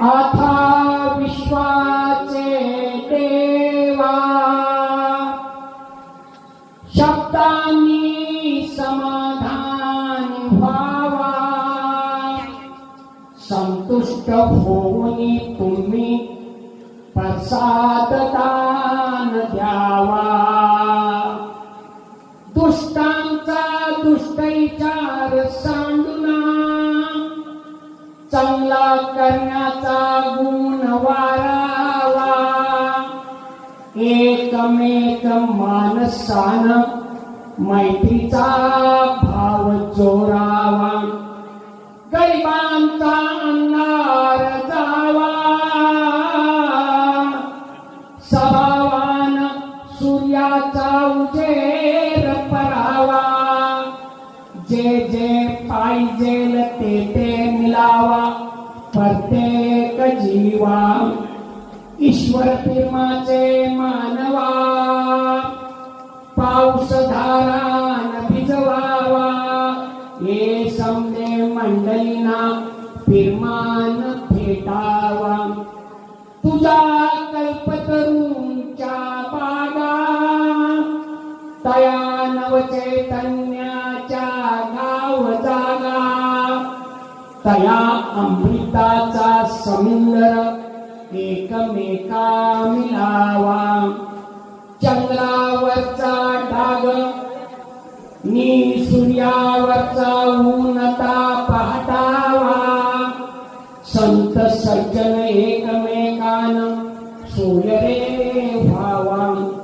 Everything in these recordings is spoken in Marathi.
आता विश्वाचे देवा शब्दांनी समाधान व्हावा. संतुष्ट होऊन तुम्ही प्रसाद चांगला करण्याचा गुण वारावा एकमेक मानसान मैत्रीचा भाव चोरावा गरिबांचा अन्नार जावा. सभावान सूर्याचा जे जे पाहिजेल ते ते मिलावा. प्रत्येक जीवा ईश्वर प्रेमाचे मानवा. पाऊस धारान भिजवावा. हे समजे मंडळीना फिरमान फेटावा. तुझा कल्पतरूंच्या बागा तया नवचैतन्य गाव जागा. तया अमृताचा समुद्र एकमेका मिलावा चंद्रावरचा डाग नी सूर्यावरचा ऊनता पाहतावा. संत सज्जन एकमेकान सोयरे व्हावा.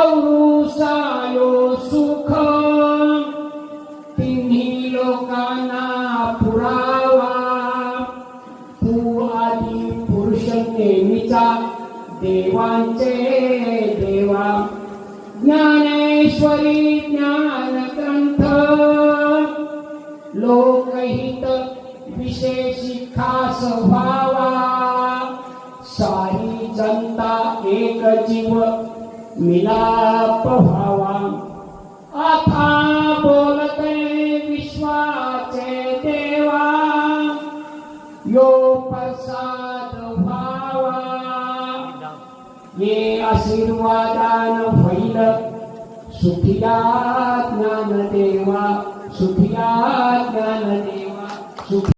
औरुसायो सुख नेहमीचा देवांचे देवा ज्ञानेश्वरी ज्ञान ग्रंथ लोकहित विशेषी खास व्हावा. सारी जनता एक जीव मिलाप व्हावा. आता बोलते विश्वाचे देवा. यो प्रसाद व्हावा ये आशीर्वादान फैल सुखिया ज्ञान देवा सुखिया ज्ञान देवा सुखी